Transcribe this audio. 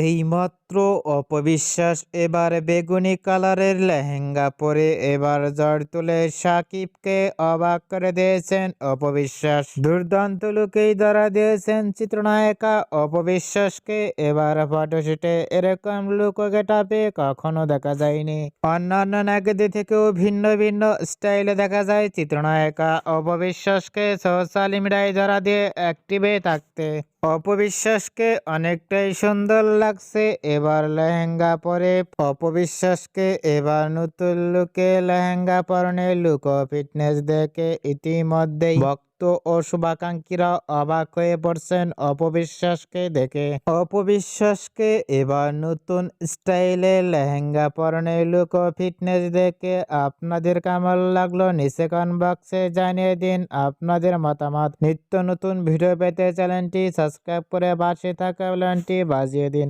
এইমাত্র অপবিশ্বাস, এবার বেগুনি কালারের লেহেঙ্গা পরে, এবার জড় তুলে সাকিবকে অবাক করে দিয়েছেন অপবিশ্বাস। দুর্দান্ত লুকেই ধরা দিয়েছেন চিত্রনায়িকা অপবিশ্বাসকে, এবার ফটোশুটে এরকম লুক গেটাপে কখনো দেখা যায়নি। অন্যান্য নাগিদি থেকেও ভিন্ন ভিন্ন স্টাইলে দেখা যায় চিত্রনায়িকা অপবিশ্বাসকে সোশ্যাল মিডিয়ায় ধরা দিয়ে অ্যাক্টিভে থাকতে। অপবিশ্বাসকে অনেকটাই সুন্দর লাগছে এবার লেহেঙ্গা পরে অপবিশ্বাসকে এবার নতুন লুকে লেহেঙ্গা পরনে লুকো ফিটনেস দেখে ইতিমধ্যেই ভক্ত ও শুভাকাঙ্ক্ষীরা অবাক হয়ে পড়ছেন অপবিশ্বাসকে দেখে। অপবিশ্বাসকে এবার নতুন স্টাইলে লেহেঙ্গা পরনে লুক ও ফিটনেস দেখে আপনাদের কেমন লাগল নিচে কমেন্ট বক্সে। জানিয়ে দিন আপনাদের মতামত। নিত্য নতুন ভিডিও পেতে চ্যানেলটি সাবস্ক্রাইব করে পাশে থাকা বেলটি বাজিয়ে দিন।